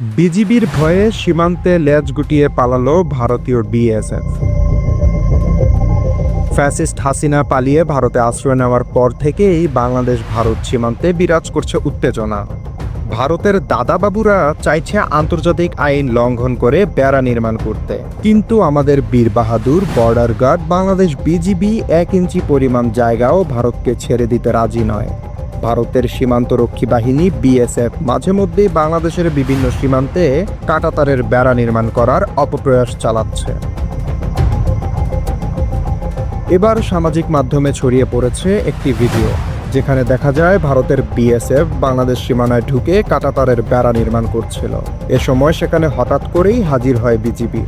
বিজিবির ভয়ে সীমান্তে লেজ গুটিয়ে পালালো ভারতীয় বিএসএফ। ফ্যাসিস্ট হাসিনা পালিয়ে ভারতে আশ্রয় নেওয়ার পর থেকেই বাংলাদেশ ভারত সীমান্তে বিরাজ করছে উত্তেজনা। ভারতের দাদাবাবুরা চাইছে আন্তর্জাতিক আইন লঙ্ঘন করে বেড়া নির্মাণ করতে। কিন্তু আমাদের বীর বাহাদুর, বর্ডার গার্ড, বাংলাদেশ বিজিবি এক ইঞ্চি পরিমাণ জায়গাও ভারতকে ছেড়ে দিতে রাজি নয়। ভারতের সীমান্তরক্ষী বাহিনী বিএসএফ। মাঝে মধ্যেই বাংলাদেশের বিভিন্ন সীমান্তে কাঁটাতারের বেড়া নির্মাণ করার অপপ্রয়াস চালাচ্ছে। এবার সামাজিক মাধ্যমে ছড়িয়ে পড়েছে একটি ভিডিও, যেখানে দেখা যায় ভারতের বিএসএফ বাংলাদেশ সীমানায় ঢুকে কাঁটাতারের বেড়া নির্মাণ করছিল। এ সময় সেখানে হঠাৎ করেই হাজির হয় বিজিবি।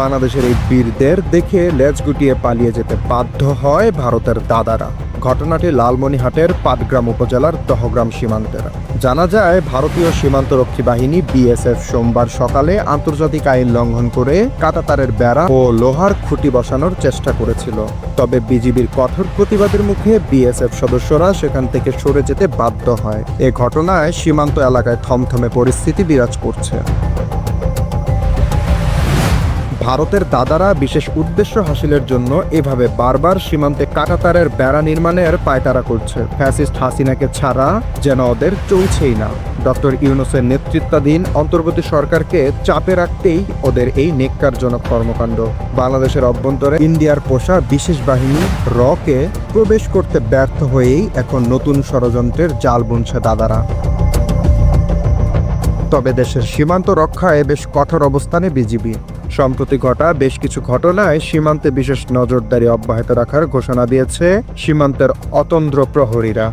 বাংলাদেশের এই বীরদের দেখে লেজ গুটিয়ে পালিয়ে যেতে বাধ্য হয় ভারতের দাদারা। ঘটনাটি লালমনিহাটের পাটগ্রাম উপজেলার দহগ্রাম সীমান্তের। জানা যায়, ভারতীয় সীমান্তরক্ষী বাহিনী বিএসএফ সোমবার সকালে আন্তর্জাতিক আইন লঙ্ঘন করে কাঁটাতারের বেড়া ও লোহার খুঁটি বসানোর চেষ্টা করেছিল। তবে বিজিবির কঠোর প্রতিবাদের মুখে বিএসএফ সদস্যরা সেখান থেকে সরে যেতে বাধ্য হয়। এ ঘটনায় সীমান্ত এলাকায় থমথমে পরিস্থিতি বিরাজ করছে। ভারতের দাদারা বিশেষ উদ্দেশ্য হাসিলের জন্য এভাবে বারবার সীমান্তে কাটাতারের বেড়া নির্মাণের পায়তারা করছে। ফ্যাসিস্ট হাসিনাকে ছাড়া যেন ওদের চলছেই না। ডক্টর ইউনুসের নেতৃত্বাধীন অন্তর্বর্তী সরকারকে চাপে রাখতেই ওদের এই নেককারজনক কর্মকাণ্ড। বাংলাদেশের অভ্যন্তরে ইন্ডিয়ার পোষা বিশেষ বাহিনী রকে প্রবেশ করতে ব্যর্থ হয়েই এখন নতুন ষড়যন্ত্রের জাল বুনছে দাদারা। তবে দেশের সীমান্ত রক্ষায় বেশ কঠোর অবস্থানে বিজিবি। সম্প্রতি ঘটা বেশ কিছু ঘটনায় সীমান্তে বিশেষ নজরদারি অব্যাহত রাখার ঘোষণা দিয়েছে সীমান্তের অতন্দ্র প্রহরীরা।